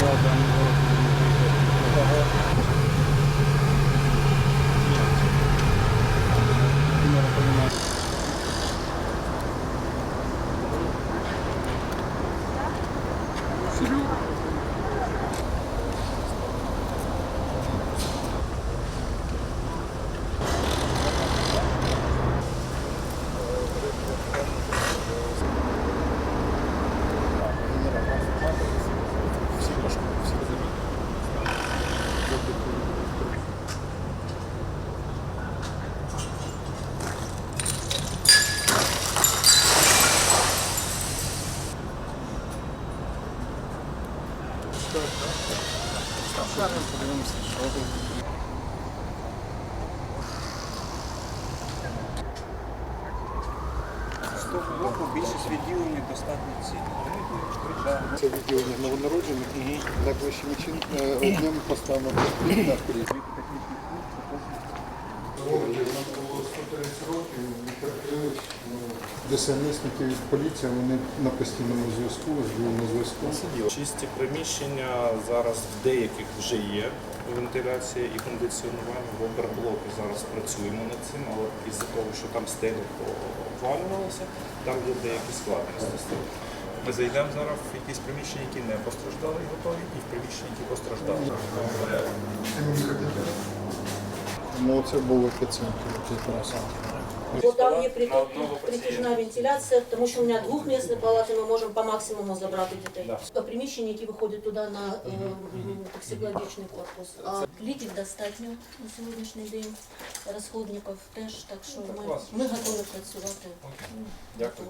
का बैंक और З того боку більшість відділень достатньо цінних. Це відділення новонароджених найближчим чин- е, поставимо ДСНСники від поліції, вони на постійному зв'язку, з на зв'язку. Чисті приміщення зараз в деяких вже є вентиляція і кондиціонування. В оберблоку зараз працюємо над цим, але із-за того, що там стелі обвалювалися, там є деякі складності. Ми зайдемо зараз в якісь приміщення, які не постраждали і готові, і в приміщення, які постраждали. Ну це було епіцентр там є на притяжна вентиляція, тому що у мене двохмісні палати, ми можемо по максимуму забрати дітей. Да. Приміщення, які виходять туди на е, токсикологічний корпус. А ліків достатньо на сьогоднішній день, розходників теж, так що ми, ми готові працювати. Дякую.